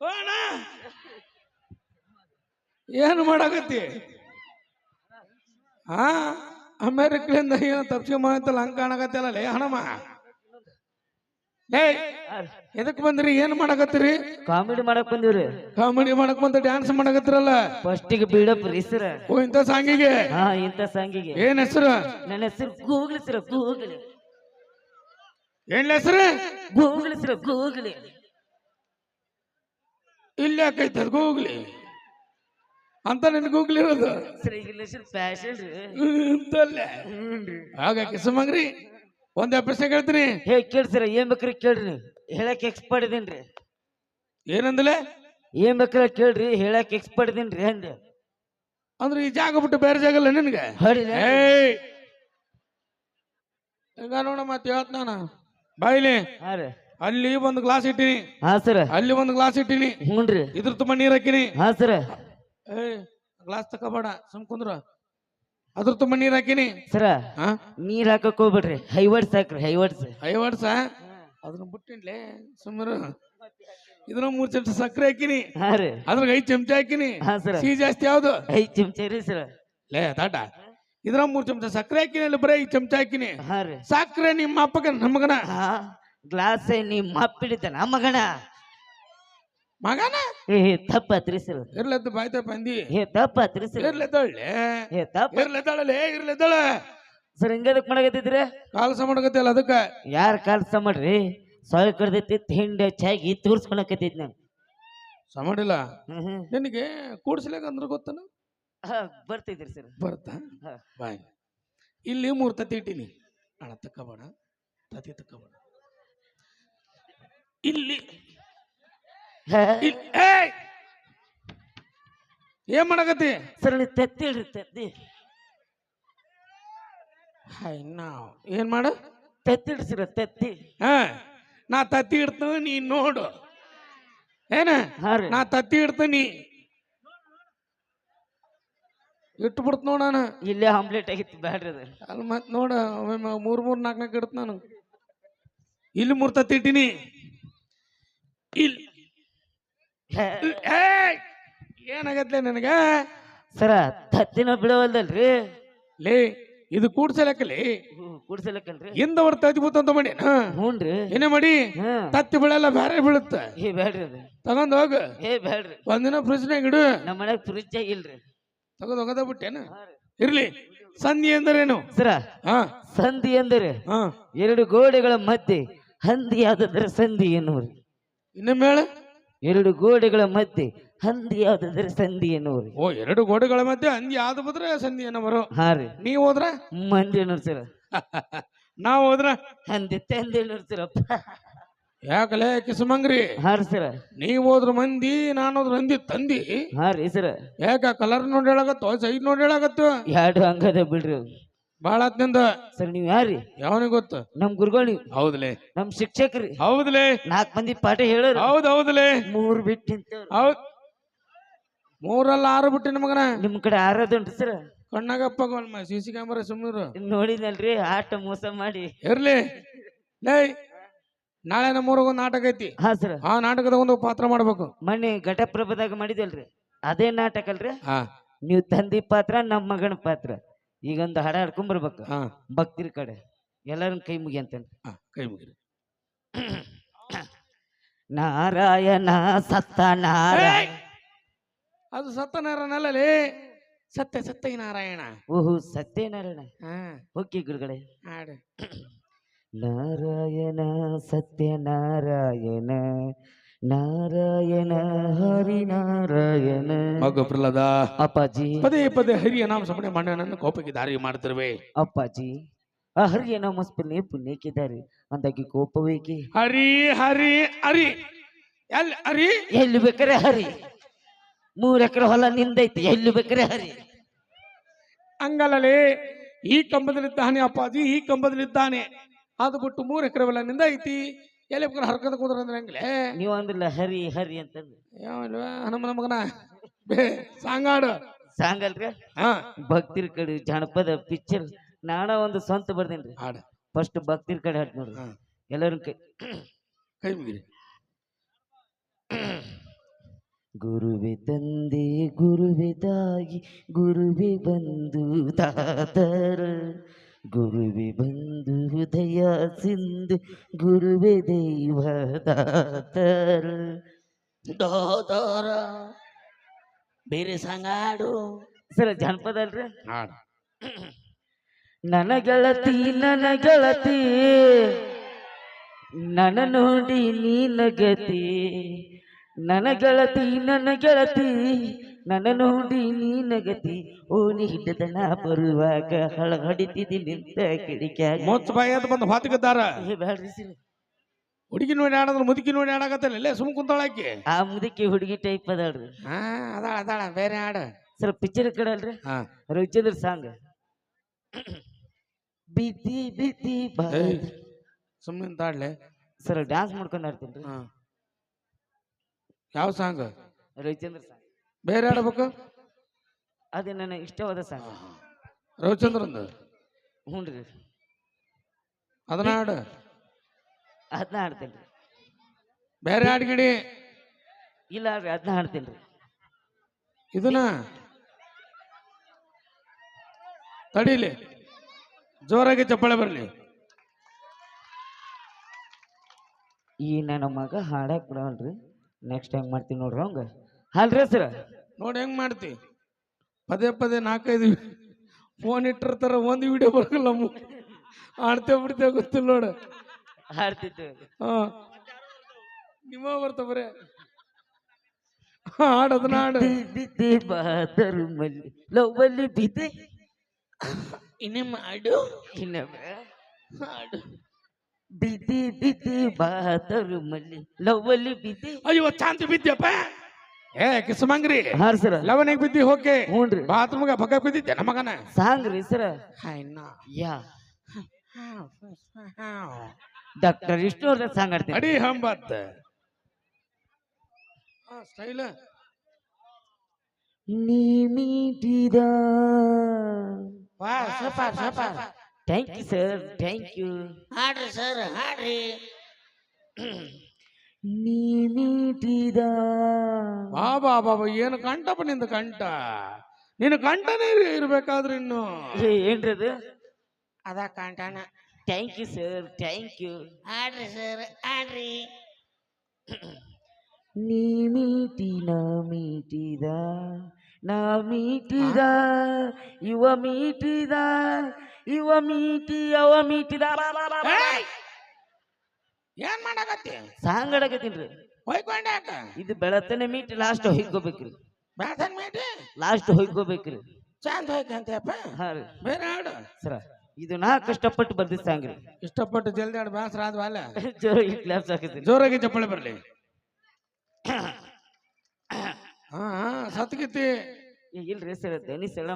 ಅಣ್ಣ! ಏನು ಮಾಡಾಕತ್ತಿ? ಹಾ ಅಮೇರಿಕಲಿಂದ ಏನು ತಪ್ಸ್ಕೊಂಬಂತಲ್ಲ ಹಂಗ ಕಾಣಕತ್ತಲ್ಲ ಲೇ ಹಣಮ್ಮ ಲೇ ಎದಕ್ ಬಂದ್ರಿ? ಏನ್ ಮಾಡಕತ್ತೀರಿ? ಕಾಮಿಡಿ ಮಾಡಕ್ ಬಂದಿವ್ರಿ. ಕಾಮಿಡಿ ಮಾಡಕ್ ಬಂದ ಡ್ಯಾನ್ಸ್ ಮಾಡಕತ್ತಿರಲ್ಲ? ಫಸ್ಟಿಗೆ ಬೀಡಪ್ ರೀ ಸರ. ಓ ಇಂಥ ಸಾಂಗಿಗೆ? ಹಾ ಇಂತ ಸಂಗಿಗೆ. ಏನ್ ಹೆಸರು? ನನ್ನ ಹೆಸರು ಗೂಗ್ಲಿ ಸರ ಗೂಗ್ಲಿ. ಏನ್ ಹೆಸರು? ಗೂಗ್ಲಿ ಸರ ಗೂಗ್ಲಿ. ಇಲ್ಲಿ ಯಾಕೈತೆ ಅದು ಗೂಗ್ಲಿ ಅಂತ ನಿನ್ ಗೂಗ್ಲಿ ಇರೋದು. ಫ್ಯಾಷನ್ ಅಂತಲ್ಲೇ ಆಗ ಕಿಸಮಂಗ್ರಿ ಒಂದ್ ಪ್ರಶ್ನೆ ಕೇಳ್ತೀನಿ. ಹೇ ಕೇಳ್ತೀರ ಏನ್ ಬೇಕ್ರಿ ಕೇಳ್ರಿ. ಹೇಳಕ್ ಎಕ್ಸ್ಪರ್ಟ್ ಇದೀನ್ರಿ ಏನಂದಲೆ? ಏನ್ ಬೇಕ್ರ ಕೇಳ್ರಿ ಹೇಳಕ್ ಎಕ್ಸ್ಪರ್ಟ್ ಇದೀನ್ರಿ ಹೆಂಗ ಅಂದ್ರೆ ಈ ಜಾಗ ಬಿಟ್ಟು ಬೇರೆ ಜಾಗ ಇಲ್ಲ ನಿನ್ಗೆ? ಹೊಡಿಲ ಏಯ್! ನೋಡ ಮತ್ತೆ ಹೇಳ್ತ ನಾನು. ಬಾಯಿಲಿ. ಹಾ ರೀ. ಅಲ್ಲಿ ಒಂದು ಗ್ಲಾಸ್ ಇಟ್ಟಿನಿ. ಹಾ ಸರ್. ಅಲ್ಲಿ ಒಂದು ಗ್ಲಾಸ್ ಇಟ್ಟಿನಿ. ಹ್ಞೂನ್ರಿ ಇದ್ರ ತುಂಬ ನೀರ್ ಹಾಕಿನಿ. ಹಾ ಸರ. ಏ ಗ್ಲಾಸ್ ತಕೋಬೇಡ ಸುಮ್ ಕುಂದ್ರ. ಅದ್ರ ತುಂಬ ನೀರ್ ಹಾಕಿನಿ. ಸರ ಹಾ ನೀರ್ ಹಾಕಕ್ ಹೋಗ್ಬಿಡ್ರಿ. ಹೈವರ್ಡ್ಸ್ ಹಾಕ್ರಿ ಹೈವರ್ಡ್ಸ್. ಐವರ್ಸ ಅದನ್ನ ಬಿಟ್ಟಿನ್ಲೆ ಸುಮ್ಮರು. ಇದ್ರ ಮೂರ್ ಚಮಚ ಸಕ್ಕರೆ ಹಾಕಿನಿ. ಹಾ ರೀ. ಅದ್ರಾಗ ಐದ್ ಚಮಚ ಹಾಕಿನಿ. ಹಾ ಸರ್. ಸಿಹಿ ಜಾಸ್ತಿ ಯಾವ್ದು? ಐದ್ ಚಮಚ ರೀ ಸರ. ಲೇ ತಾಟ ಇದ್ರ ಮೂರ್ ಚಮಚ ಸಕ್ಕರೆ ಹಾಕಿನಿ ಅಲ್ಲಿ ಬರೀ ಐದ್ ಚಮಚ ಹಾಕಿನಿ. ಹಾ ರೀ. ಸಕ್ಕರೆ ನಿಮ್ಮ ಅಪ್ಪಗ ನಮಗನ. ಹಾ. ಗ್ಲಾಸ್ ನೀ ಮಪ್ಪಿಡಿತಾನ ಮಗನ? ಮಗನ? ಏ ತಪ್ಪ ಸರ್ ಇರ್ಲತ್ತ ಬಾಯ್ತ ಬಂದಿ ಏ ತಪ್ಪ ಸರ್ ಇರ್ಲೆದ್ದಳ್ಳೆ ಏ ತಪ್ಪ. ಇರ್ಲೆದ್ದಾಳಲೆ ಇರ್ಲೆದ್ದಾಳ ಸರ್ ಹಿಂಗದಕ್ ಮಾಡಕತ್ತಿದ್ರಿ? ಕಾಲ್ಸ ಮಾಡಕತ್ತಿಲ್ಲ ಅದಕ್ಕ? ಯಾರ ಕಾಲ್ಸ ಮಾಡ್ರಿ? ಸೊಳ್ಳೆ ಕಡ್ದೈತಿ ಹಿಂಡಿ ಚಾಗಿ ತೋರ್ಸ್ಕೊಳಕತ್ತೈತಿ ನಾನು. ಸಮಾಡಿಲ್ಲ ನಿನಗೆ ಕೂಡ್ಸ್ಲಿಕ್ಕೆ ಅಂದ್ರೆ ಗೊತ್ತನ? ಬರ್ತಿದ್ರಿ ಸರ್. ಬರ್ತಾ. ಬಾಯ್. ಇಲ್ಲಿ ಮೂರ್ ತತ್ತಿ ಇಟ್ಟಿನಿ ಅಣ್ಣ ತಕ್ಕಬೇಡ ತತ್ತಿ ತಕ್ಕಬೇಡ ಇಲ್ಲಿ! ಏನ್ ಮಾಡಕತ್ತಿ? ಸರ್ ನೀವು ತೆತ್ತಿ ಹೇಳ್ರಿ ತೆತ್ತಿ. ಹಾಯ್ ನಾವು ಏನ್ ಮಾಡು? ತೆತ್ತಿ ಇಡ್ರಿ ಸರ್ ತೆತ್ತಿ. ಹಾ ನಾ ತತ್ತಿ ಇಡ್ತೀನಿ ನೀ ನೋಡು. ಏನ? ಹಾ ನಾ ತತ್ತಿ ಇಡ್ತೀನಿ. ಇಟ್ಟು ಬಿಡ್ತ ನೋಡ ನಾನು. ಇಲ್ಲೇ ಆಮ್ಲೆಟ್ ಆಗಿತ್ತು ಬ್ಯಾಡ್ರಿ ಅದು. ಅಲ್ಲಿ ಮತ್ ನೋಡ ಒಮ್ಮೆ ಮೂರ್ ಮೂರ್ ನಾಲ್ಕು ನಾಲ್ಕು ಇಡ್ತ ನಾನು. ಇಲ್ಲಿ ಮೂರ್ ತತ್ತಿ ಇಟ್ಟಿನಿ. ಇಲ್ಲಿ! ಏನಾಗತ್ಲೆ ನನಗ? ಸರ ತತ್ತಿನ ಬಿಡವಲ್ದಲ್ರಿ? ಲೇ ಇದು ಕೂಡ್ಸಲಕ್ಕಲಿ ಕೂಡ್ಸಲಕ್ಕಲ್ರಿ. ಹಿಂದ ಅವ್ರ ತತ್ತಿ ಬೂತ್ ಅಂತ ಮಾಡಿ. ಹ್ಞೂನ್ರಿ ಏನೇ ಮಾಡಿ? ತತ್ತಿ ಬೀಳಲ್ಲ ಬೇರೆ ಬೀಳುತ್ತ. ಏ ಬೇಡ್ರಿ ಅದು. ತಗೊಂಡ್ ಹೋಗ. ಏ ಬೇಡ್ರಿ ಒಂದಿನ ಫ್ರಿಜ್ನಾಗ ಇಡು. ನಮ್ಮ ಮನ್ಯಾಗ ಫ್ರಿಜ್ ಇಲ್ರಿ ತಗೊಂಡ್ ಹೋಗದ ಬಿಟ್ಟೇನ ಇರ್ಲಿ. ಸಂಧಿ ಎಂದರೇನು? ಸರ ಹ. ಸಂಧಿ ಎಂದರೆ ಹಾ. ಎರಡು ಗೋಡೆಗಳ ಮಧ್ಯೆ ಹಂದಿ ಆದದ್ರ ಸಂಧಿ ಎನ್ನುವ್ರಿ. ಇನ್ನೊಮ್ಮೆ ಹೇಳ ಎರಡು ಗೋಡೆಗಳ ಮಧ್ಯೆ ಹಂದಿ ಯಾವ್ದಾದ್ರೆ ಸಂಧಿ ಎನ್ನುವ್ರಿ ಓ ಎರಡು ಗೋಡೆಗಳ ಮಧ್ಯೆ ಹಂದಿ ಆದ ಬದ್ರೆ ಸಂಧಿ ಎನ್ನುವರು ಹಾ ರೀ. ನೀವ್ ಹೋದ್ರ? ಮಂದಿ ಎನ್ನುತ್ತೀರ ನಾವು ಹೋದ್ರ? ಹಂದಿ ತಂದಿ ಎನ್ನುವ್ರಿ ಯಾಕಲೇ ಕಿಸಮಂಗ್ರಿ? ಹಾ ರೀ ಸರ. ನೀವ್ ಹೋದ್ರ ಮಂದಿ ನಾನು ಹೋದ್ರ ಮಂದಿ ತಂದಿ. ಹಾ ರೀ ಸರ. ಯಾಕ ಕಲರ್ ನೋಡಿ ಹೇಳಾಗತ್ತೋ ಸೈಡ್ ನೋಡಿ ಹೇಳಾಗತ್ತೋ ಎರಡು ಹಂಗದ ಬಿಡ್ರಿ. ಬಾಳ ಆತ್ನಿಂದ ಸರ್ ನೀವ್ ಯಾರಿ ಯಾವನಿಗೆ ಗೊತ್ತು? ನಮ್ ಗುರುಗಳು ನೀವು. ಹೌದ್ಲೆ. ನಮ್ ಶಿಕ್ಷಕರಿ. ಹೌದ್ಲೆ. ನಾಲ್ಕ್ ಮಂದಿ ಪಾಠ ಹೇಳೋರು. ಹೌದ್ ಹೌದ್ಲೆ. ಮೂರ್ ಬಿಟ್ಟು ಹೌದ್. ಮೂರಲ್ಲ ಆರು ಬಿಟ್ಟು ಮಗನ? ನಿಮ್ ಕಡೆ ಆರೋದುಂಟು ಸರ್. ಕಣ್ಣಾಗಪ್ಪ ಸಿ ಸಿ ಕ್ಯಾಮರಾ ಸುಮ್ಮನಿರು ನೋಡಿದಲ್ರಿ ಆಟ ಮೋಸ ಮಾಡಿ. ಇರ್ಲಿ. ಲೇ ನಾಳೆ ನಮ್ಮ ಊರಾಗ ಒಂದು ನಾಟಕ ಐತಿ. ಹಾ ಸರ್. ಆ ನಾಟಕದ ಒಂದು ಪಾತ್ರ ಮಾಡ್ಬೇಕು. ಮೊನ್ನೆ ಘಟಪ್ರಭದಾಗ ಮಾಡಿದಲ್ರಿ ಅದೇ ನಾಟಕ ಅಲ್ರಿ ಹಾ. ನೀವು ತಂದಿ ಪಾತ್ರ ನಮ್ಮ ಮಗನ ಪಾತ್ರ. ಈಗೊಂದು ಹಾಡ ಹಾಡ್ಕೊಂಬರ್ಬೇಕು ಹಾ. ಭಕ್ತಿರ ಕಡೆ. ಎಲ್ಲರನ್ನ ಕೈ ಮುಗಿ ಅಂತೇನೆ ಹಾ ಕೈ ಮುಗಿರಿ. ನಾರಾಯಣ ಸತ್ತ ನಾರಾಯಣ. ಅದು ಸತ್ಯನಾರಾಯಣಲ್ಲೇ ಸತ್ಯ ಸತ್ಯ ನಾರಾಯಣ. ಓಹೋ ಸತ್ಯನಾರಾಯಣ ಹಾ. ಓಕೆ ಗುರುಗಳೇ. ಹಾಡು. ನಾರಾಯಣ ಸತ್ಯನಾರಾಯಣ ನಾರಾಯಣ ಹರಿ ನಾರಾಯಣ ಮಗ ಪ್ರಹ್ಲಾದ. ಅಪ್ಪಾಜಿ. ಪದೇ ಪದೇ ಹರಿಯ ನಾಮ ಸಮಣೆ ಮಣ್ಣನನ್ನು ಕೋಪಕ್ಕೆ ದಾರಿ ಮಾಡ್ತಿರ್ವೆ. ಅಪ್ಪಾಜಿ ಆ ಹರಿಯ ನಾಮ ಸ್ಮರಣೆ ಪುಣ್ಯಕ್ಕಿದ್ದಾರೆ ಅಂದಾಗಿ ಕೋಪವೇಕೆ ಹರಿ ಹರಿ ಹರಿ. ಎಲ್ಲಿ ಹರಿ? ಎಲ್ಲಿ ಬೇಕರೆ ಹರಿ. ಮೂರ ಎಕರೆ ಹೊಲ ನಿಂದೈತಿ ಎಲ್ಲಿ ಬೇಕಾರೆ ಹರಿ. ಹಂಗಲ್ಲೇ ಈ ಕಂಬದಲ್ಲಿದ್ದಾನೆ ಅಪ್ಪಾಜಿ ಈ ಕಂಬದಲ್ಲಿದ್ದಾನೆ. ಅದು ಬಿಟ್ಟು ಮೂರು ಎಕರೆ ಹೊಲ ನಿಂದ ಐತಿ ಎಲ್ಲಿ ಮಗನ ಹರ್ಕದ ಕುದ್ರ ಅಂದ್ರೆ ಹಂಗ್ಲೆ? ನೀವು ಅಂದ್ರಲ್ಲ ಹರಿ ಹರಿ ಅಂತಂದ್ರೆ ಯಾವಲ್ವ ಹನುಮನ ಮಗನ? ಬೇ ಸಾಂಗಾಡು. ಸಾಂಗಲ್ರಿ ಹಾ. ಭಕ್ತಿರ್ ಕಡೆ ಜಾನಪದ ಪಿಕ್ಚರ್ ನಾನ ಒಂದು ಸ್ವಂತ ಬರ್ದೇನ್ರಿ ಹಾಡು. ಫಸ್ಟ್ ಭಕ್ತಿರ ಕಡೆ ಹಾಡ್ ನೋಡ್ರಿ. ಎಲ್ಲರೂ ಕೈ ಕೈ ಮುಗಿರಿ. ಗುರುವೆ ತಂದೆ ಗುರುವೆ ತಾಯಿ ಗುರುವೆ ಬಂಧು ತಾತರ. ಗುರುವೆ ಬಂದು ಹೃದಯ ಸಿಂಧು ಗುರುವೆ ದೈವ ದೋದರ ಬೇರೆ ಸಂಗಾಡು ಸರ ಜಾನಪದ ಅಲ್ರಿ ಹಾಡು ನನ್ನ ಗೆಳತಿ ನನ್ನ ಗೆಳತಿ ನನ್ನ ನೋಡಿ ನೀನ ಗತಿ ನನ್ನ ಗೆಳತಿ ನನ್ನ ಗೆಳತಿ ನನ್ನ ನೋಡಿ ನೀನ ಗತಿ ಓಣಿ ನಾ ಬರುವಾಗ ಹಳ ಹಡಿತಿದ್ದಿ ನಿಂತ ಕಿಡಿಕ್ಯಾಗ ಮೋತ್ ಬಾಯಿ ಅಂತ ಬಂದು ಹೊತ್ಕಿದ್ದಾರ ಏ ಬ್ಯಾಡ್ರಿ ಸರ್. ಹುಡುಗಿ ನೋಡಿ ಆಡೋದ್ರ ಮುದುಕಿ ನೋಡಿ ಆಡಕತ್ತಲ್ಲ ಇಲ್ಲೇ ಸುಮ್ ಕುಂತಾಳಾಕಿ ಆ ಮುದಕಿ ಹುಡುಗಿ ಟೈಪ್ ಅದಾಳ್ರಿ. ಹಾ ಅದಾಳ ಅದಾಳ ಬೇರೆ ಆಡು. ಸರ್ ಪಿಕ್ಚರ್ ಕಡೆ ಅಲ್ರಿ ಹಾ. ರವಿಚಂದ್ರ ಸಾಂಗ್. ಬಿತಿ ಬಿತಿ. ಸುಮ್ಮನೆ ತಾಡ್ಲೆ ಸರ್ ಡ್ಯಾನ್ಸ್ ಮಾಡ್ಕೊಂಡು ಆಡ್ತೀನಿ ಹಾ. ಯಾವ ಸಾಂಗ್? ರವಿಚಂದ್ರ ಸಾಂಗ್. ಬೇರೆ ಆಡ್ಬೇಕು ಅದು ನನ್ನ ಇಷ್ಟವಾದ ಸಾಂಗ್. ರವಿಚಂದ್ರಂದು ಹ್ಞೂ ರೀ. ಅದನ್ನ ಹಾಡು. ಅದನ್ನ ಹಾಡ್ತೇನೆ ರೀ. ಬೇರೆ ಹಾಡ್ಗಿಡಿ ಇಲ್ಲ ರೀ ಅದನ್ನ ಹಾಡ್ತೇನೆ ರೀ. ಇದನ್ನ? ತಡೀಲಿ. ಜೋರಾಗಿ ಚಪ್ಪಾಳೆ ಬರಲಿ. ಈ ನನ್ನ ಮಗ ಹಾಡಕ್ ಬಿಡವಲ್ರಿ. ನೆಕ್ಸ್ಟ್ ಟೈಮ್ ಮಾಡ್ತೀನಿ ನೋಡ್ರಿ ಅವಂಗ. ಅಲ್ರಿ ಸರ್ ನೋಡಿ ಹೆಂಗ್ ಮಾಡ್ತಿ? ಪದೇ ಪದೇ ನಾಲ್ಕೈದು ಫೋನ್ ಇಟ್ಟಿರ್ತಾರ ಒಂದು ವಿಡಿಯೋ ಬರಲ್ಲ ಆಡ್ತೇವೆ ಬಿಡ್ತೇವೆ ಗೊತ್ತಿಲ್ಲ ನೋಡು. ಹಾಡ್ತಿತ್ತು ಹಾ. ನಿಮ್ಮ ಬರ್ತಾವ ಬರೇ. ಹಾಡದನ್ನ ಹಾಡು. ಬಿದ್ದೆ ಬಾದರು ಮಲ್ಲಿ. ಲವ್ವಲ್ಲಿ ಬಿದ್ದೆ. ಇನ್ನೇ ಮಾಡು. ಇನ್ನೊಮ್ಮೆ ಹಾಡು. ಬಿದ್ದಿ ಬಿದ್ದಿ ಬಾದರು ಮಲ್ಲಿ. ಲವ್ವಲ್ಲಿ ಬಿದ್ದೆ. ಅಯ್ಯೋ ಚಾಂತಿ ಬಿದ್ಯಪ್ಪ ಏ ಕಿಸಮಂಗ್ರಿ ಹಾ ರೀ ಸರ್. ಲವನಿಗೆ ಬಿದ್ದಿ ಹೋಗಿ ಹ್ಞೂ ರೀ. ಬಾತ್ರೂಮ್ಗೆ ಭಗ ಬಿದ್ದಿದ್ದೆ ನಮಗನ ಸಾಂಗ್ರಿ ಸರ್. ಯಾ. ಡಾಕ್ಟರ್ ವಿಷ್ಣು ಅವ್ರ ಸಾಂಗ್ ಅಡಿ ಹಂಬತ್ ಸ್ಟೈಲ್. ನೀ ಮೀಟಿದ. ವಾ super super thank you sir thank you ಹಾಡ್ರಿ sir ಹಾಡ್ರಿ. ನೀ ಮೀಟಿದ ಬಾ ಬಾ ಬಾಬಾ ಏನು ಕಂಠಪ್ಪ ನಿಂದ ಕಂಠ ನೀನು ಕಂಠನೇ ಇರ್- ಇರ್ಬೇಕಾದ್ರೆ ಇನ್ನು ಏ, ಏನ್ರಿ ಅದು ಅದ ಕಂಠನ thank you sir thank you ಹಾಡ್ರಿ sir ಹಾಡ್ರಿ ನೀ ಮೀಟಿ ನಾ ಮೀಟಿದ ನಾ ಮೀಟಿದ ಇವ ಮೀಟಿದ ಇವ ಮೀಟಿ ಅವ ಮೀಟಿದ ಏನ್ ಮಾಡಾಕತ್ತಿ? ಸಾಂಗ್ ಹೊಯ್ಕೊಂಡೆ ಹೊಯ್ಕೊಂಡ್ಯಾಕ ಇದು ಬೆಳತನೆ ಮೀಟಿ ಲಾಸ್ಟ್ ಹೊಯ್ಕೋಬೇಕ್ರಿ. ಬೆಳತನ ಮೀಟಿ ಲಾಸ್ಟ್ ಹೊಯ್ಕೋಬೇಕ್ರಿ. ಚಂದ ಹೋಯ್ಕಂತಪ್ಪ ಹಾ ರೀ. ಬೇರೆ ಹಾಡು ಸರ ಇದು ನಾ ಕಷ್ಟಪಟ್ಟು ಬರ್ದಿದ್ದ ಸಾಂಗ್ರಿ ಇಷ್ಟಪಟ್ಟು ಜಲ್ದಿ ಹಾಡು ಬ್ಯಾಸರ ಆದ್ವಲ್ಲ ಜೋರಾಗಿ ಕ್ಲಾಪ್ಸ್ ಹಾಕಿದ್ದೀನಿ ಜೋರಾಗಿ ಚಪ್ಪಳೆ ಬರಲಿ. ಹಾ ಹಾ ಸತ್ಗಿತ್ತಿ ಇಲ್ರಿ ಸರ್ ದನಿ ಸೆಳ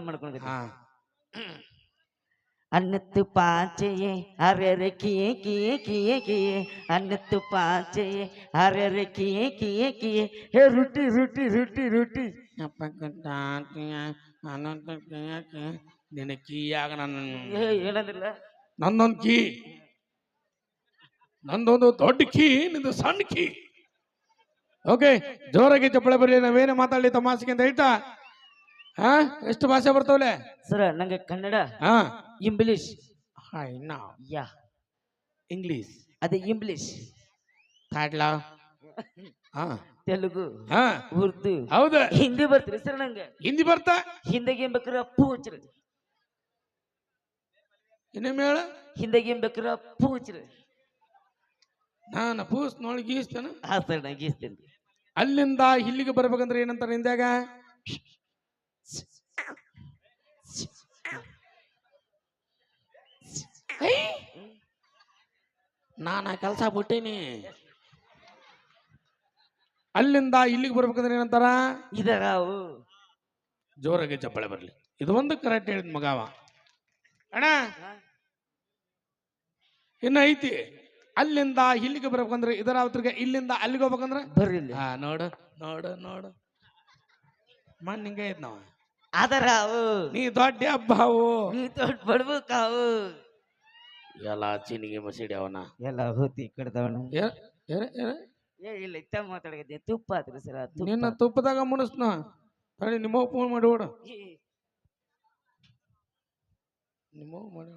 ಅನ್ನತ್ತು ಪಾಚೆಯೇ ಅರೆರೆ ಕಿಯೇ ಕಿಯೇ ಕಿಯೇ ಕಿಯೇ. ಅನ್ನತ್ತು ಪಾಚೆಯೇ ಅರೆರೆ ಕಿಯೇ ಕಿಯೇ ಕಿಯೇ. ಹೇ ರುಟಿ ರುಟಿ ರುಟಿ ರುಟಿ. ನಿನ್ನ ಕೀಯಾಗ ನನ್ನ ಏ ಏನಂದಿಲ್ಲ? ನಂದೊಂದು ಕೀ. ನಂದೊಂದು ದೊಡ್ಡ ಕೀ ನಿಂದು ಸಣ್ಣ ಕೀ. ಓಕೆ ಜೋರಾಗಿ ಚಪ್ಪಳೆ ಬರಲಿ ನಾವೇನೇ ಮಾತಾಡಲಿ ತಮಾಸಿಗೆ ಅಂತ ಹೇಳ್ತಾ? ಹಾ ಎಷ್ಟು ಭಾಷೆ ಬರ್ತಾವಲೆ? ಸರ್ ನಂಗೆ ಕನ್ನಡ ಹಾ ಇಂಗ್ಲಿಷ್ ಹಾಯ್ ನಾ ಯಾ ಇಂಗ್ಲಿಷ್ ಅದೇ ಇಂಗ್ಲಿಷ್ ಥಾಡ್ಲಾ ಹಾ ತೆಲುಗು ಹಾ ಉರ್ದು ಹೌದು. ಹಿಂದಿ ಬರ್ತೀರಿ ಸರ್ ನಂಗೆ ಹಿಂದಿ ಬರ್ತಾ? ಹಿಂದಿಗೆ ಏನ್ ಬೇಕಾರ ಅಪ್ಪು ಹಚ್ಚಿರಿ ಇನ್ನೊಮ್ಮೆ ಹೇಳ. ಹಿಂದಿಗೆ ಏನ್ ಬೇಕಾರ ಹಚ್ಚಿರಿ ನಾನು ಪೂಸ್ ನೋಡಿ ಗೀಸ್ತೇನೆ. ಹಾ ಸರ್ ನಾ ಗೀಸ್ತೇನೆ. ಅಲ್ಲಿಂದ ಇಲ್ಲಿಗೆ ಬರ್ಬೇಕಂದ್ರೆ ಏನಂತಾರೆ ಹಿಂದ್ಯಾಗ? ನಾನು ಆ ಕೆಲಸ ಬಿಟ್ಟೀನಿ. ಅಲ್ಲಿಂದ ಇಲ್ಲಿಗೆ ಬರ್ಬೇಕಂದ್ರೆ ಏನಂತಾರ? ಇದಾವು ಜೋರಾಗಿ ಚಪ್ಪಳೆ ಬರಲಿ. ಇದು ಒಂದು ಕರೆಕ್ಟ್ ಹೇಳಿದ್ ಮಗಾವ ಅಣ್ಣ! ಇನ್ನ ಐತಿ. ಅಲ್ಲಿಂದ ಇಲ್ಲಿಗೆ ಬರ್ಬೇಕಂದ್ರೆ ಇದರ ಅವತ್ರಿಗೆ ಇಲ್ಲಿಂದ ಅಲ್ಲಿಗೆ ಹೋಗ್ಬೇಕಂದ್ರೆ? ಬರ್ರಿ ಇಲ್ಲಿ. ಹಾ ನೋಡು ನೋಡು ನೋಡು. ಮಣ್ಣ ಹಿಂಗೆ ಐತ್ ನಾವ ಅದರಾವು ನೀ ದೊಡ್ಡ ಹಬ್ಬ ಅವು. ನೀ ದೊಡ್ಡ ಬಡ್ಬೇಕಾವು ಎಲ್ಲ ಚಿನಿಗೆ ಮಸೀಡಿ ಅವನ ಎಲ್ಲ ಹೋತಿ ಕಡ್ದವನು ಏ- ಇಲ್ಲ ಇತ್ತ ಮಾತಾಡಕತ್ತೀನಿ ತುಪ್ಪ ಆತ್ರಿ ಸರ ನಿನ್ನ ತುಪ್ಪದಾಗ ಮುಣಸ್ನ. ತಡಿ ನಿಮ್ಮ ಫೋನ್ ಮಾಡಿ ಓಡ. ನಿಮ್ಮ ಮಾಡಿ